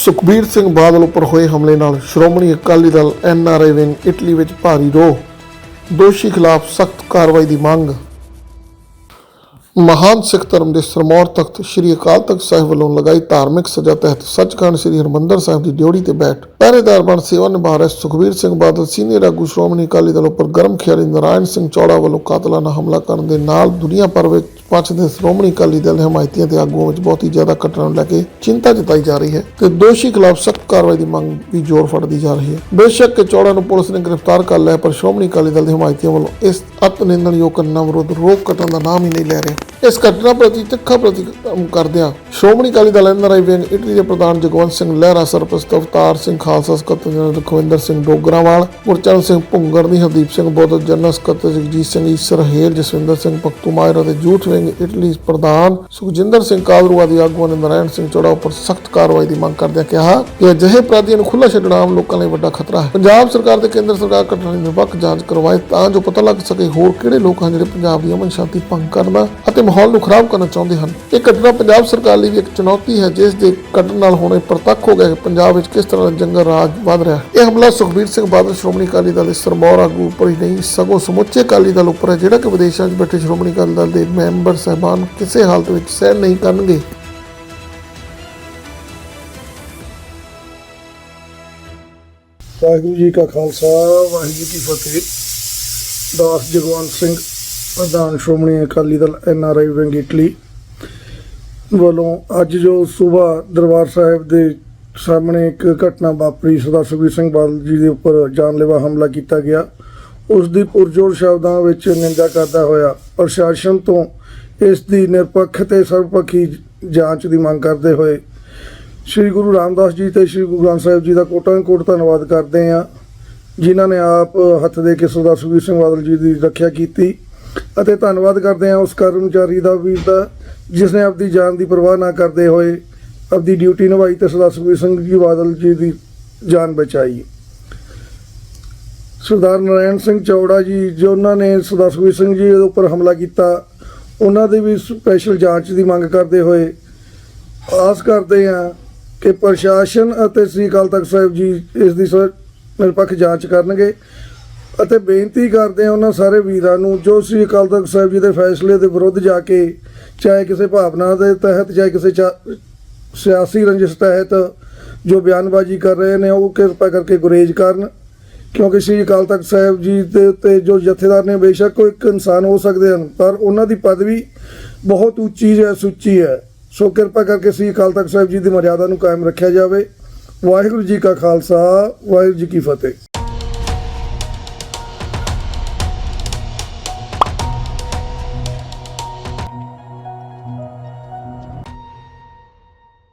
ਸੁਖਬੀਰ ਸਿੰਘ ਬਾਦਲ ਉੱਪਰ ਹੋਏ ਹਮਲੇ ਨਾਲ Shiromani Akali Dal NRI wing Italy ਵਿੱਚ ਭਾਰੀ ਰੋਹ। ਦੋਸ਼ੀ ਖਿਲਾਫ ਸਖਤ ਕਾਰਵਾਈ ਦੀ ਮੰਗ। ਮਹਾਨ ਸਿੱਖ ਧਰਮ ਦੇ ਸਰਮੌਰ ਤਖਤ ਸ੍ਰੀ ਅਕਾਲ ਤਖਤ ਸਾਹਿਬ ਵੱਲੋਂ ਲਗਾਈ ਧਾਰਮਿਕ ਸਜ਼ਾ ਤਹਿਤ ਸੱਚਖੰਡ ਸ੍ਰੀ ਹਰਿਮੰਦਰ ਸਾਹਿਬ ਦੀ ਡਿਊਟੀ ਤੇ ਬੈਠ। ਪਹਿਰੇਦਾਰ ਬਣ ਸੇਵਾ ਨਿਭਾ ਰਹੇ ਸੁਖਬੀਰ ਸਿੰਘ ਬਾਦਲ, ਸੀਨੀਅਰ ਆਗੂ ਸ਼੍ਰੋਮਣੀ ਅਕਾਲੀ ਦਲ ਉੱਪਰ ਗਰਮ ਖਿਆਲੀ ਨਾਰਾਇਣ ਸਿੰਘ ਚੌੜਾ ਵੱਲੋਂ ਕਾਤਲਾਨਾ ਹਮਲਾ ਕਰਨ ਦੇ ਨਾਲ ਦੁਨੀਆ ਭਰ ਵਿੱਚ ਪੱਖ ਦੇ ਸ਼੍ਰੋਮਣੀ ਅਕਾਲੀ ਦਲ ਦੇ ਹਮਾਇਤੀਆਂ ਤੇ ਆਗੂਆਂ ਵਿੱਚ ਬਹੁਤ ਹੀ ਜ਼ਿਆਦਾ ਘਟਨਾ ਨੂੰ ਲੈ ਕੇ ਚਿੰਤਾ ਜਤਾਈ ਜਾ ਰਹੀ ਹੈ ਤੇ ਦੋਸ਼ੀ ਖਿਲਾਫ ਸਖਤ ਕਾਰਵਾਈ ਦੀ ਮੰਗ ਵੀ ਜ਼ੋਰ ਫੜਦੀ ਜਾ ਰਹੀ ਹੈ। ਬੇਸ਼ੱਕ ਕਿ ਨੂੰ ਪੁਲਿਸ ਨੇ ਗ੍ਰਿਫਤਾਰ ਕਰ ਲਿਆ ਪਰ ਸ਼੍ਰੋਮਣੀ ਅਕਾਲੀ ਦਲ ਦੇ ਹਮਾਇਤੀਆਂ ਵੱਲੋਂ ਇਸ ਅਤ ਨਿੰਦਣਯੋਗ ਘਟਨਾ ਵਿਰੁੱਧ ਰੋਕ ਕੱਟਣ ਦਾ ਨਾਮ ਹੀ ਨਹੀਂ ਲੈ ਰਹੇ। ਇਸ ਘਟਨਾ ਪ੍ਰਤੀ ਤਿੱਖਾ ਪ੍ਰਤੀਕਰਮ ਕਰਦਿਆਂ Shiromani Akali Dal NRI wing Italy ਦੇ ਪ੍ਰਧਾਨ ਜਗਵੰਤ ਸਿੰਘ ਲਹਿਰਾ, ਸਰਪ੍ਰਸਤ ਅਵਤਾਰ ਸਿੰਘ ਖਾਲਸਾ, ਸਕੱਤਰ ਜਨਰਲ ਰਖਵਿੰਦਰ ਸਿੰਘ ਡੋਗਰਾਵਾਲ, ਗੁਰਚਰਨ ਸਿੰਘ ਭੁੰਗਰ ਹਰਦੀਪ ਸਿੰਘ ਬੋਧ, ਜਨਰਲ ਸਕੱਤਰ ਜਗਜੀਤ ਸਿੰਘ ਈਸਰ ਹੇਰ ਜਸਵਿੰਦਰ ਸਿੰਘ ਪਖਤੂ ਅਤੇ ਜੂਥ ਵਿੰਗ ਇਟਲੀ ਪ੍ਰਧਾਨ ਸੁਖਜਿੰਦਰ ਸਿੰਘ ਕਾਲਰੂ ਆਦਿ ਆਗੂਆਂ ਨੇ ਨਾਰਾਇਣ ਸਿੰਘ ਚੌੜਾ ਉੱਪਰ ਸਖਤ ਕਾਰਵਾਈ ਦੀ ਮੰਗ ਕਰਦਿਆਂ ਕਿਹਾ ਕਿ ਅਜਿਹੇ ਅਪਰਾਧੀਆਂ ਨੂੰ ਖੁੱਲ੍ਹਾ ਛੱਡਣਾ ਆਮ ਲੋਕਾਂ ਲਈ ਵੱਡਾ ਖਤਰਾ ਹੈ। ਪੰਜਾਬ ਸਰਕਾਰ ਤੇ ਕੇਂਦਰ ਸਰਕਾਰ ਘਟਨਾ ਦੀ ਨਿਰਪੱਖ ਜਾਂਚ ਕਰਵਾਏ ਤਾਂ ਜੋ ਪਤਾ ਲੱਗ ਸਕੇ ਹੋਰ ਕਿਹੜੇ ਲੋਕ ਹਨ ਜਿਹੜੇ ਪੰਜਾਬ ਦੀ ਅਮਨ ਸ਼ਾਂਤੀ ਭੰਗ ਕਰਨਾ ਅਤੇ ਮਾਹੌਲ ਨੂੰ ਖਰਾਬ ਕਰਨਾ ਚਾਹੁੰਦੇ ਹਨ। ਇਹ ਘਟਨਾ ਪੰਜਾਬ ਸਰਕਾਰ ਲਈ ਵੀ ਇੱਕ ਚੁਣੌਤੀ ਹੈ, ਜਿਸ ਦੇ ਘਟਨ ਨਾਲ ਹੋਣੇ ਪ੍ਰਤੱਖ ਹੋ ਗਿਆ ਕਿ ਪੰਜਾਬ ਵਿੱਚ ਕਿਸ ਤਰ੍ਹਾਂ ਜੰਗਲ ਰਾਜ ਵੱਧ ਰਿਹਾ ਹੈ। ਇਹ ਹਮਲਾ ਸੁਖਬੀਰ ਸਿੰਘ ਬਾਦਲ, ਸ਼੍ਰੋਮਣੀ ਅਕਾਲੀ ਦਲ ਦੇ ਸਰਮੌਰ ਆਗੂ ਉੱਪਰ ਹੀ ਨਹੀਂ, ਸਗੋਂ ਸਮੁੱਚੇ ਅਕਾਲੀ ਦਲ ਉੱਪਰ ਹੈ, ਜਿਹੜਾ ਕਿ ਵਿਦੇਸ਼ਾਂ 'ਚ ਬੈਠੇ ਸ਼੍ਰੋਮਣੀ ਅਕਾਲੀ ਦਲ ਦੇ ਮੈਂਬਰ ਸਹਿਬਾਨ ਕਿਸੇ ਹਾਲਤ ਵਿੱਚ ਸਹਿਣ ਨਹੀਂ ਕਰਨਗੇ। ਵਾਹਿਗੁਰੂ ਜੀ ਕਾ ਖਾਲਸਾ, ਵਾਹਿਗੁਰੂ ਜੀ ਕੀ ਫਤਿਹ। ਦਾਸ ਜਗਵੰਤ ਸਿੰਘ ਪ੍ਰਧਾਨ Shiromani Akali Dal N R I wing Italy ਵੱਲੋਂ ਅੱਜ ਜੋ ਸਵੇਰ ਦਰਬਾਰ ਸਾਹਿਬ ਦੇ ਸਾਹਮਣੇ ਇੱਕ ਘਟਨਾ ਵਾਪਰੀ, ਸਰਦਾਰ ਸੁਖਬੀਰ ਸਿੰਘ ਬਾਦਲ ਜੀ ਦੇ ਉੱਪਰ ਜਾਨਲੇਵਾ ਹਮਲਾ ਕੀਤਾ ਗਿਆ। ਉਸ ਦੀ ਪੁਰਜੋਰ ਸ਼ਬਦਾਂ ਵਿੱਚ ਨਿੰਦਾ ਕਰਦਾ ਹੋਇਆ ਪ੍ਰਸ਼ਾਸਨ ਤੋਂ ਇਸ ਦੀ ਨਿਰਪੱਖ ਤੇ ਸਰਵਪੱਖੀ ਜਾਂਚ ਦੀ ਮੰਗ ਕਰਦੇ ਹੋਏ ਸ਼੍ਰੀ ਗੁਰੂ ਰਾਮਦਾਸ ਜੀ ਤੇ ਸ਼੍ਰੀ ਗੁਰੂ ਗ੍ਰੰਥ ਸਾਹਿਬ ਜੀ ਦਾ ਕੋਟਾਂ ਕੋਟ ਧੰਨਵਾਦ ਕਰਦੇ ਹਾਂ, ਜਿਨ੍ਹਾਂ ਨੇ ਆਪ ਹੱਥ ਦੇ ਕੇ ਸਰਦਾਰ ਸੁਖਬੀਰ ਸਿੰਘ ਬਾਦਲ ਜੀ ਦੀ ਰੱਖਿਆ ਕੀਤੀ। ਅਤੇ ਧੰਨਵਾਦ ਕਰਦੇ ਹਾਂ ਉਸ ਕਰਮਚਾਰੀ ਦਾ, ਵੀਰ ਦਾ ਜਿਸ ਨੇ ਆਪਣੀ ਜਾਨ ਦੀ ਪਰਵਾਹ ਨਾ ਕਰਦੇ ਹੋਏ ਆਪਣੀ ਡਿਊਟੀ ਨਿਭਾਈ ਤੇ ਸਰਦਾਰ ਸੁਖਬੀਰ ਸਿੰਘ ਜੀ ਬਾਦਲ ਜੀ ਦੀ ਜਾਨ ਬਚਾਈ। ਸਰਦਾਰ ਨਰਾਇਣ ਸਿੰਘ ਚੌੜਾ ਜੀ, ਜੋ ਉਹਨਾਂ ਨੇ ਸਰਦਾਰ ਸੁਖਬੀਰ ਸਿੰਘ ਜੀ ਦੇ ਉੱਪਰ ਹਮਲਾ ਕੀਤਾ, ਉਹਨਾਂ ਦੀ ਵੀ ਸਪੈਸ਼ਲ ਜਾਂਚ ਦੀ ਮੰਗ ਕਰਦੇ ਹੋਏ ਆਸ ਕਰਦੇ ਹਾਂ ਕਿ ਪ੍ਰਸ਼ਾਸਨ ਅਤੇ ਸ੍ਰੀ ਅਕਾਲ ਤਖਤ ਸਾਹਿਬ ਜੀ ਇਸ ਦੀ ਸ- ਨਿਰਪੱਖ ਜਾਂਚ ਕਰਨਗੇ। ਅਤੇ ਬੇਨਤੀ ਕਰਦੇ ਹਾਂ ਉਹਨਾਂ ਸਾਰੇ ਵੀਰਾਂ ਨੂੰ, ਜੋ ਸ੍ਰੀ ਅਕਾਲ ਤਖਤ ਸਾਹਿਬ ਜੀ ਦੇ ਫੈਸਲੇ ਦੇ ਵਿਰੁੱਧ ਜਾ ਕੇ ਚਾਹੇ ਕਿਸੇ ਭਾਵਨਾ ਦੇ ਤਹਿਤ, ਚਾਹੇ ਕਿਸੇ ਚਾ- ਸਿਆਸੀ ਰੰਜਿਸ਼ ਤਹਿਤ ਜੋ ਬਿਆਨਬਾਜ਼ੀ ਕਰ ਰਹੇ ਨੇ, ਉਹ ਕਿਰਪਾ ਕਰਕੇ ਗੁਰੇਜ਼ ਕਰਨ। ਕਿਉਂਕਿ ਸ੍ਰੀ ਅਕਾਲ ਤਖਤ ਸਾਹਿਬ ਜੀ ਦੇ ਉੱਤੇ ਜੋ ਜਥੇਦਾਰ ਨੇ, ਬੇਸ਼ੱਕ ਉਹ ਇੱਕ ਇਨਸਾਨ ਹੋ ਸਕਦੇ ਹਨ, ਪਰ ਉਹਨਾਂ ਦੀ ਪਦਵੀ ਬਹੁਤ ਉੱਚੀ ਹੈ, ਸੁੱਚੀ ਹੈ। ਸੋ ਕਿਰਪਾ ਕਰਕੇ ਸ੍ਰੀ ਅਕਾਲ ਤਖਤ ਸਾਹਿਬ ਜੀ ਦੀ ਮਰਿਆਦਾ ਨੂੰ ਕਾਇਮ ਰੱਖਿਆ ਜਾਵੇ। ਵਾਹਿਗੁਰੂ ਜੀ ਕਾ ਖਾਲਸਾ, ਵਾਹਿਗੁਰੂ ਜੀ ਕੀ ਫਤਿਹ।